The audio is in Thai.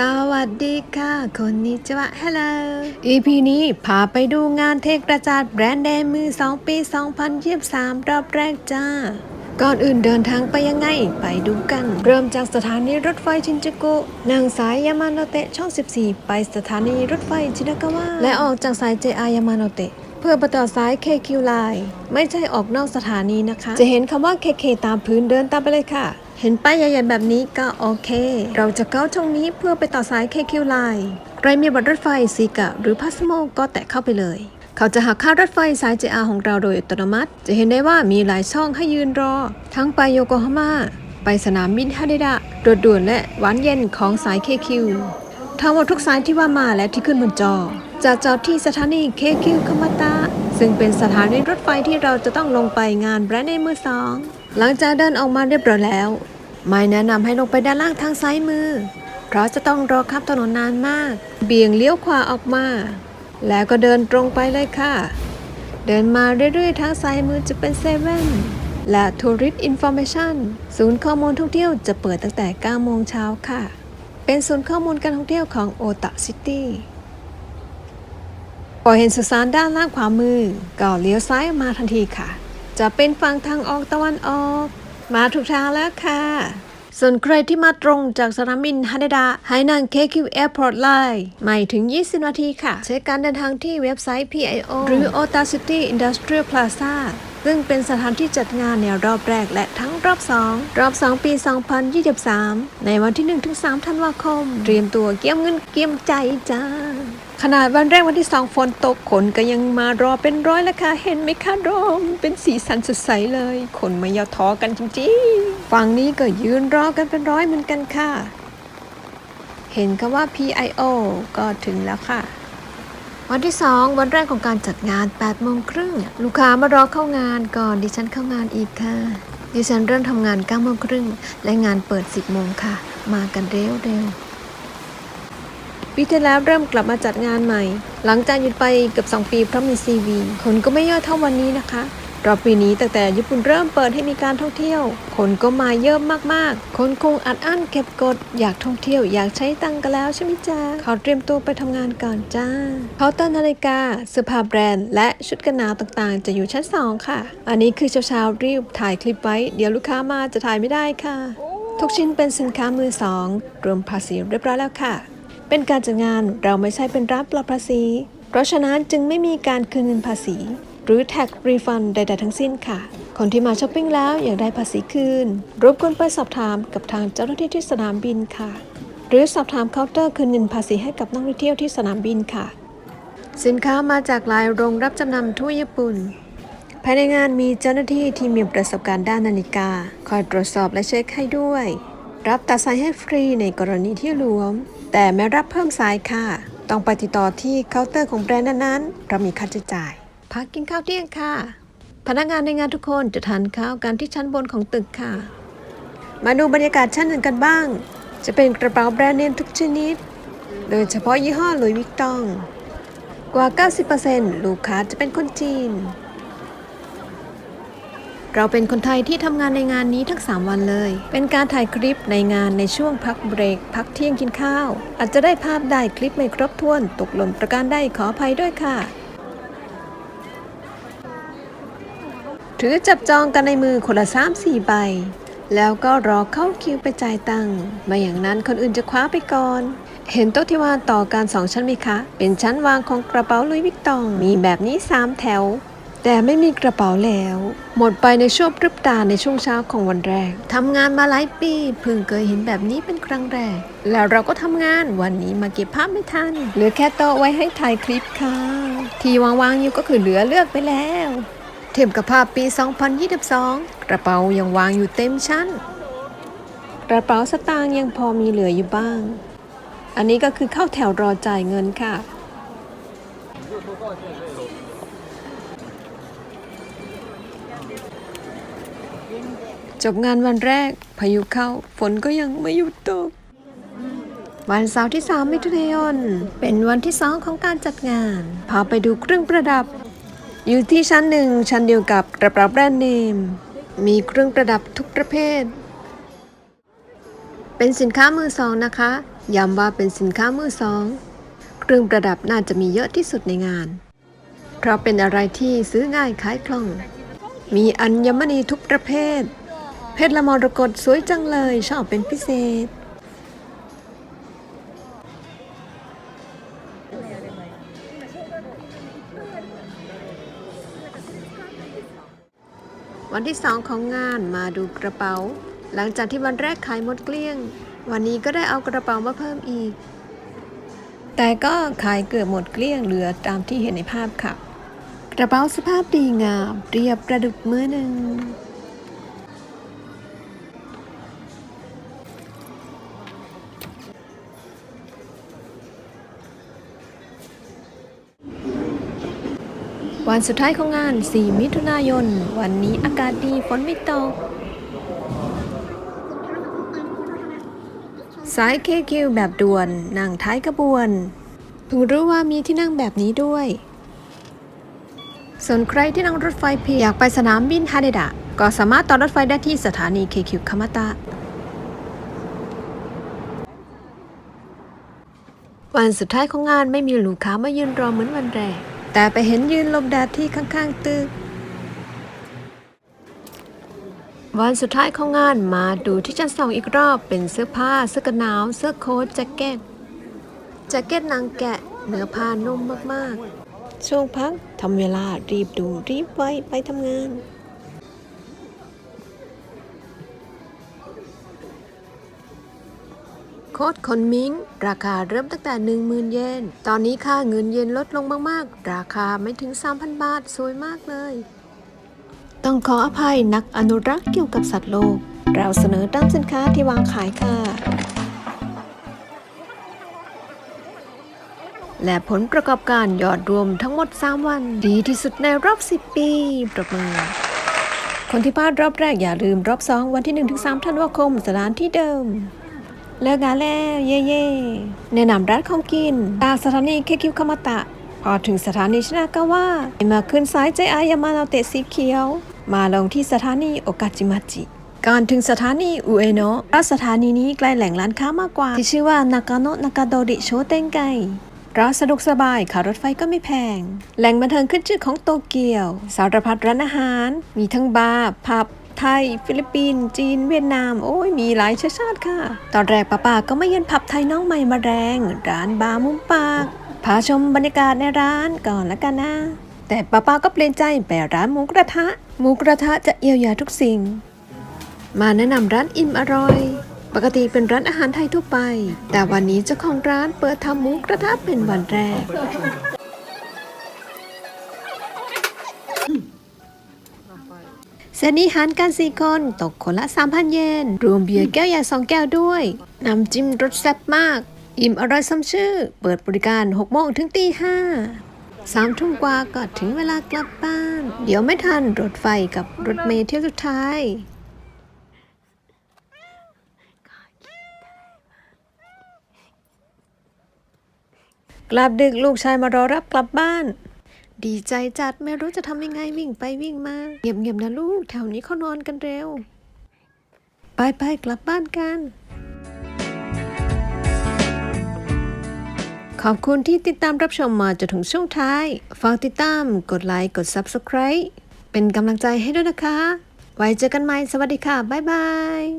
สวัสดีค่ะคนนี้จะว่าฮัลโหล EP นี้พาไปดูงานเทกระจาดแบรนด์เดมือ 2 ปี 2023 รอบแรกจ้า ก่อนอื่นเดินทางไปยังไง ไปดูกัน เริ่มจากสถานีรถไฟชินจูกุนั่งสายยามาโนเตะช่อง 14 ไปสถานีรถไฟชินากาวะและออกจากสาย JR ยามาโนเตะเพื่อไปต่อสาย KQ Line ไม่ใช่ออกนอกสถานีนะคะ จะเห็นคำว่า KK ตามพื้นเดินตามไปเลยค่ะ เห็นป้ายใหญ่ๆแบบนี้ก็โอเค เราจะเข้าช่องนี้เพื่อไปต่อสาย KQ Line ใครมีบัตรรถไฟซีกะหรือพาสโมก็แตะเข้าไปเลย เขาจะหักค่ารถไฟสาย JR ของเราโดยอัตโนมัติ จะเห็นได้ว่ามีหลายช่องให้ยืนรอ ทั้งไปโยโกฮาม่าไปสนามบินฮาเดดะรถด่วนและหวานเย็นของสาย KQ ทั้งหมดทุกสายที่ว่ามาและที่ขึ้นบนจอ จะจอดที่สถานี KQ คามาตะซึ่งเป็นสถานีรถไฟที่เราจะต้องลงไปงานแบรนด์เนมมือสองหลังจากเดินออกมาเรียบร้อยแล้ว ไม่แนะนำให้ลงไปด้านล่างทางซ้ายมือ เพราะจะต้องรอข้ามถนนนานมาก เบี่ยงเลี้ยวขวาออกมา แล้วก็เดินตรงไปเลยค่ะ เดินมาเรื่อยๆทางซ้ายมือจะเป็นเซเว่นและ Tourist Information ศูนย์ข้อมูลท่องเที่ยวจะเปิดตั้งแต่ 9 โมงเช้าค่ะ เป็นศูนย์ข้อมูลการท่องเที่ยวของโอต a ซิตี้พอเห็นสุสานด้านล่างขวามือ ก็เลี้ยวซ้ายมาทันทีค่ะ จะเป็นฝั่งทางออกตะวันออก มาถูกทางแล้วค่ะ ส่วนใครที่มาตรงจากสนามบินฮาเดดะให้นั่ง KQ Airport Line ไม่ถึง 20 นาทีค่ะ ใช้การเดินทางที่เว็บไซต์ PIO หรือ Ota City Industrial Plaza ซึ่งเป็นสถานที่จัดงานในรอบแรกและทั้งรอบ 2 รอบ 2 ปี 2023 ในวันที่ 1-3 ธันวาคม เตรียมตัวเกี่ยมเงินเกี่ยมใจจ้า ขนาดวันแรกวันที่สองฝนตกคนก็ยังมารอเป็นร้อยล้วค่ะเห็นไหมคะโดมเป็นสีสันสดใสเลยคนไม่ย่อท้อกันจริงๆฝั่งนี้ก็ยืนรอกันเป็นร้อยเหมือนกันค่ะ เห็นคำว่า PIO ก็ถึงแล้วค่ะ วันที่2วันแรกของการจัดงาน8โมงครึ่งลูกค้ามารอเข้างานก่อนดิฉันเข้างานอีกค่ะดิฉันเริ่มทำงาน9โมงครึ่งและงานเปิด 10โมงค่ะ มากันเร็วเร็วๆ ปีที่แล้วเริ่มกลับมาจัดงานใหม่ หลังจากหยุดไปเกือบ2ปีเพราะมีซีวีคนก็ไม่ย่อยเท่าวันนี้นะคะรอบปีนี้ตั้งแต่ญี่ปุ่นเริ่มเปิดให้มีการท่องเที่ยว คนก็มาเยอะมากๆ คนคงอัดอั้นเก็บกด อยากท่องเที่ยวอยากใช้ตังกันแล้วใช่ไหมจ๊ะเขอเตรียมตัวไปทำงานก่อนจ้าเคาน์เตอร์นาฬิกาเสื้อผ้าแบรนด์ และชุดกันหนาวต่างๆ จะอยู่ชั้น 2 ค่ะ อันนี้คือเช้าๆรีบถ่ายคลิปไว้ เดี๋ยวลูกค้ามาจะถ่ายไม่ได้ค่ะ ทุกชิ้นเป็นสินค้ามือสองรวมภาษีเรียบร้อยแล้วค่ะ เป็นการจัดงานเราไม่ใช่เป็นรับปลอดภาษี เพราะฉะนั้นจึงไม่มีการคืนเงินภาษี หรือ tax refund ใด ๆ ทั้งสิ้นค่ะ คนที่มาช้อปปิ้งแล้วอยากได้ภาษีคืน รบกวนไปสอบถามกับทางเจ้าหน้าที่ที่สนามบินค่ะ หรือสอบถามเคาน์เตอร์คืนเงินภาษีให้กับนักท่องเที่ยวที่สนามบินค่ะ สินค้ามาจากหลายโรงรับจำนำทั่วญี่ปุ่นภายในงานมีเจ้าหน้าที่ที่มีประสบการณ์ด้านนาฬิกา คอยตรวจสอบและเช็คให้ด้วย รับตัดสายให้ฟรีในกรณีที่หลวม แต่ไม่รับเพิ่มสายค่ะ ต้องไปติดต่อที่เคาน์เตอร์ของแบรนด์นั้นๆเพราะมีค่าใช้จ่าย พักกินข้าวเที่ยงค่ะ พนักงานในงานทุกคนจะทานข้าวกันที่ชั้นบนของตึกค่ะ มาดูบรรยากาศชั้นหนึ่งกันบ้าง จะเป็นกระเป๋าแบรนด์เนมทุกชนิด โดยเฉพาะยี่ห้อหลุยส์วิกตอง กว่า 90%ลูกค้าจะเป็นคนจีน เราเป็นคนไทยที่ทำงานในงานนี้ทั้ง 3 วันเลย เป็นการถ่ายคลิปในงานในช่วงพักเบรก พักเที่ยงกินข้าว อาจจะได้ภาพได้คลิปไม่ครบถ้วน ตกหล่นประการได้ขออภัยด้วยค่ะ ถือจับจองกันในมือคนละสามสี่ใบ แล้วก็รอเข้าคิวไปจ่ายตังค์ไม่อย่างนั้นคนอื่นจะคว้าไปก่อนเห็นโต๊ะที่วางต่อกันสองชั้นไหมคะ เป็นชั้นวางของกระเป๋าลุยวิกตอง มีแบบนี้สามแถว แต่ไม่มีกระเป๋าแล้ว หมดไปในช่วงพริบตาในช่วงเช้าของวันแรกทำงานมาหลายปีเพิ่งเคยเห็นแบบนี้เป็นครั้งแรก แล้วเราก็ทำงานวันนี้มาเก็บภาพไม่ทันเหลือแค่โต๊ะไว้ให้ถ่ายคลิปค่ะ ที่วางๆอยู่ก็คือเหลือเลือกไปแล้ว เทียบกับภาพปี 2022 กระเป๋ายังวางอยู่เต็มชั้น กระเป๋าสตางค์ยังพอมีเหลืออยู่บ้าง อันนี้ก็คือเข้าแถวรอจ่ายเงินค่ะ จบงานวันแรก พายุเข้า ฝนก็ยังไม่หยุดตก วันเสาร์ที่ 3 มิถุนายน เป็นวันที่2ของการจัดงาน พาไปดูเครื่องประดับ อยู่ที่ชั้นหนึ่งชั้นเดียวกับกระเป๋าแบรนด์เนม มีเครื่องประดับทุกประเภท เป็นสินค้ามือสองนะคะ ย้ำว่าเป็นสินค้ามือสอง เครื่องประดับน่าจะมีเยอะที่สุดในงาน เพราะเป็นอะไรที่ซื้อง่ายขายคล่องมีอัญมณีทุกประเภท ชรละมรกตสวยจังเลย ชอบเป็นพิเศษ วันที่สองของงานมาดูกระเป๋า หลังจากที่วันแรกขายหมดเกลี้ยง วันนี้ก็ได้เอากระเป๋ามาเพิ่มอีก แต่ก็ขายเกือบหมดเกลี้ยงเหลือตามที่เห็นในภาพค่ะ กระเป๋าสภาพดีงาม เรียบประดุจมือหนึ่ง วันสุดท้ายของงาน 4 มิถุนายน วันนี้อากาศดี ฝนไม่ตก สายเคคิวแบบด่วน นั่งท้ายกระบวน เพิ่งรู้ว่ามีที่นั่งแบบนี้ด้วย ส่วนใครที่นั่งรถไฟเพียอยากไปสนามบินฮาเดดะ ก็สามารถต่อรถไฟได้ที่สถานีเคคิวคามาตะวันสุดท้ายของงานไม่มีลูกค้ามายืนรอเหมือนวันแรก แต่ไปเห็นยืนลบแดดที่ข้างๆตึกวันสุดท้ายของงานมาดูที่ชั้นสองอีกรอบเป็นเสื้อผ้าเสื้อกันหนาว เสื้อโค้ทแจ็คเก็ตแจ็คเก็ตนางแกะเนื้อผ้านุ่มมากๆ ช่วงพักทำเวลารีบดูรีบไวไปทำงาน โค้ดคนมิงราคาเริ่มตั้งแต่ 10,000 เยน ตอนนี้ค่าเงินเยนลดลงมากๆ ราคาไม่ถึง 3,000 บาท สวยมากเลย ต้องขออภัยนักอนุรักษ์เกี่ยวกับสัตว์โลก เราเสนอตั้งสินค้าที่วางขายค่ะ และผลประกอบการยอดรวมทั้งหมด 3 วัน ดีที่สุดในรอบ 10 ปีปรบมือคนที่พลาดรอบแรกอย่าลืมรอบ 2 วันที่ 1-3ธันวาคมสถานที่เดิม เลิกงานแล้วเย่เย่แนะนำร้านของกินตากสถานีเคคิวคามาตะ พอถึงสถานีชินากาวะมาขึ้นซ้ายใจอายามานาเตะสีเขียว มาลงที่สถานีโอกาจิมาจิก่อนถึงสถานีอุเอโนะราะสถานีนี้ใกล้แหล่งร้านค้ามากกว่า ที่ชื่อว่านากาโนะนากาโดริโชเตงไกร้านสะดวกสบายค่ารถไฟก็ไม่แพง แหล่งบันเทิงขึ้นชื่อของโตเกียว สารพัดร้านอาหาร มีทั้งบาร์ ผับ ไทย ฟิลิปปินส์จีน เวียดนาม โอ้ยมีหลายเชื้อชาติค่ะ ตอนแรกป้าป้าก็ไม่เย็นผับไทยน้องใหม่มาแรง ร้านบาร์มุมปาก พาชมบรรยากาศในร้านก่อนละกันนะ แต่ป้าป้าก็เปลี่ยนใจไปร้านหมูกระทะ หมูกระทะจะเยียวยาทุกสิ่ง มาแนะนำร้านอิ่มอร่อยปกติเป็นร้านอาหารไทยทั่วไป แต่วันนี้เจ้าของร้านเปิดทำหมูกระทะเป็นวันแรก เซตนี้หารกันสี่คนตกคนละ 3,000 เยน รวมเบียร์แก้วใหญ่สองแก้วด้วย น้ำจิ้มรสแซ่บมาก อิ่มอร่อยสมชื่อ เปิดบริการ 6 โมงถึงตีห้าสามทุ่มกว่าก็ถึงเวลากลับบ้าน เดี๋ยวไม่ทันรถไฟกับรถเมล์เที่ยวสุดท้ายกลับดึกลูกชายมารอรับกลับบ้าน ดีใจจัดไม่รู้จะทำยังไงวิ่งไปวิ่งมาเงียบๆนะลูก แถวนี้เขานอนกันเร็ว ไปไปๆกลับบ้านกัน ขอบคุณที่ติดตามรับชมมาจนถึงช่วงท้าย ฝากติดตาม กดไลค์ กด Subscribe เป็นกำลังใจให้ด้วยนะคะ ไว้เจอกันใหม่ สวัสดีค่ะ บ๊ายบาย